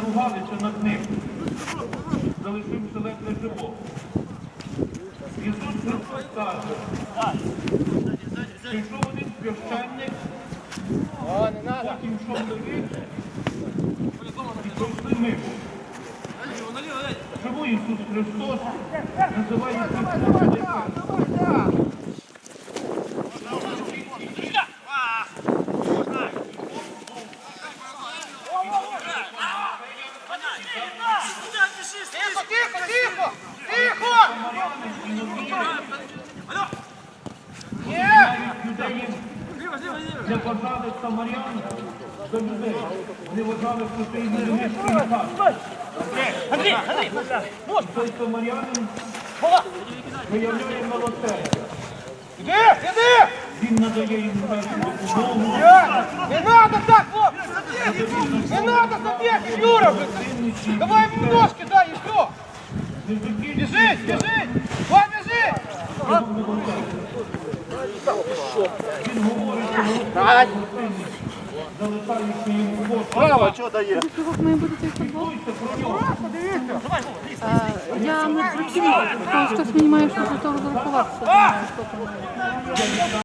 знущалися над ним, залишивши ледве живого. Ісус Христос каже, що йшов один священник, потім йшов левит, і пройшли мимо. Чому Ісус Христос називає цих Юдеї не вважали самарян до людей. Вважали, і не римський хат. Андрій, Андрій, можна. Той самарянин виявляє милосердя. Іди, іди! Він надає їм допомогу. Не надо так, хлопці! Не надо забегать, Юра! Давай ему ножки дай и все! Бежи, бежи! Давай, бежи! Він говорить, що милосердя залишаючи йому Бог. Право, що дає? Я не працюю, тому что мені має щось до того.